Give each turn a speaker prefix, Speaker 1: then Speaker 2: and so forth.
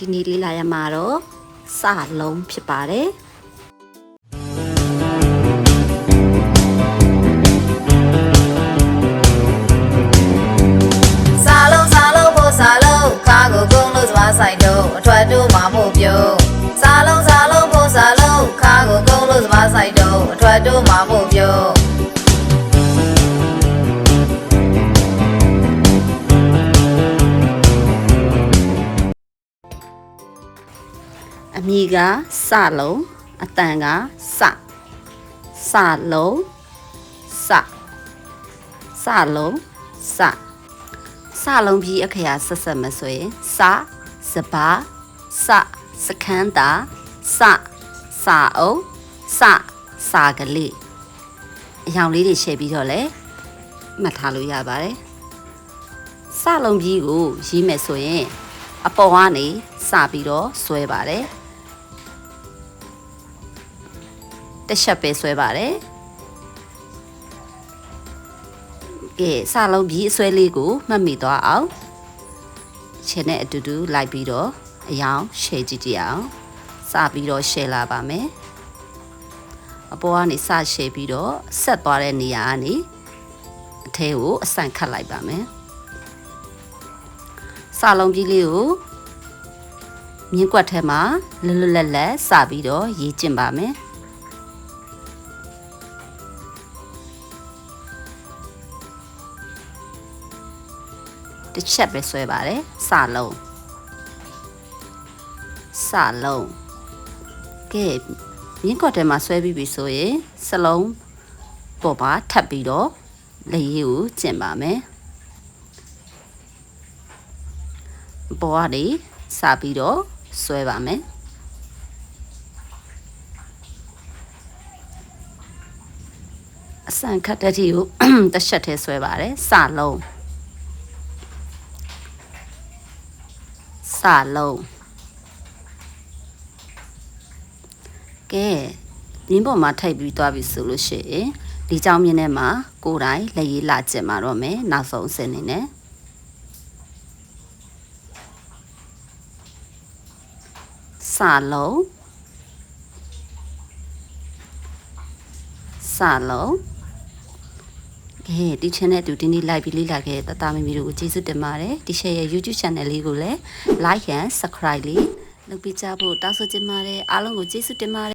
Speaker 1: ဒီနေ့လေးလာရမှာတော့စလုံးဖြစ်ပါတယ်
Speaker 2: စာလုံးစာလုံးဖို့စာလုံးခါကိုကုန်းလို့စပါဆိုင်တော့အထွက်တို့မှာမို့ပြုံးစာလုံးစာလုံးဖို့စာလုံးခါကိုကုန်းလို့စပါဆိုင်တော့အထွက်တို့မှာမို့ပြုံး
Speaker 1: အမည်ကစလုံးအတန်ကစစလုံးစစလုံးစစလုံးပြီးအခရာဆက်ဆက်မဆိုရင်စစပါစစခန်းတာစစာအုပ်စစာကလေးအယောင်လေးတွေရှယ်ပြီးတော့လဲမှတ်ထားလို့ရပါတယ်စလုံးပြီးကိုရေးမယ်ဆိုရင်အပေါ်ကနေစပြီးတော့ဆွဲပါတယ် တစ်ချက်ပဲဆွဲပါတယ်ကဲစလုံးပြီးအဆွဲလေးကိုမှတ်မိသွားအောင်ခြေနဲ့အတူတူလိုက်ပြီးတော့အယောင်ရှယ်ကြည့်ကြည့်အောင်စပြီးတော့ရှယ်လာပါမယ်အပေါ်ကနေစရှယ်ပြီးတော့ဆက်သွားတဲ့နေရာကနေအထဲကိုအဆန့်ခတ်လိုက်ပါမယ်စလုံးကြီးလေးကိုမြင်းကွက်ထဲမှာလွတ်လွတ်လပ်လပ်စပြီးတော့ရေးကျင့်ပါမယ် တစ်ချက်ပဲဆွဲပါတယ်စလုံးစလုံးကဲမြင်းကွက်ထဲမှာဆွဲပြီးပြီဆိုရင်စလုံးပေါ်ပါထပ်ပြီးတော့လက်ရည်ကိုကျင့်ပါမယ်ပေါ်ကနေစပြီးတော့ဆွဲပါမယ်အစံခတ်တဲ့တီကိုတစ်ချက်ထဲဆွဲပါတယ်စလုံး စာလုံးကဲဒီပေါ်မှာထိုက်ပြီးသွားပြီဆိုလို့ရှိရင်ဒီကြောင်မြင်ထဲမှာကိုယ်တိုင်လက်ရေးလာကျင်มาတော့မယ်နောက်ဆုံးအစနေနဲ့စာလုံးစာလုံး ကဲဒီ channel တူဒီနေ့ live ပြီးလေးလာခဲ့တဲ့တတမမီတို့ကိုကျေးဇူးတင်ပါတယ်ဒီ share ရဲ့ YouTube channel လေးကိုလည်း like and subscribe လေးလုပ်ပေးကြဖို့တောင်းဆိုချင်ပါတယ်အားလုံးကိုကျေးဇူးတင်ပါတယ်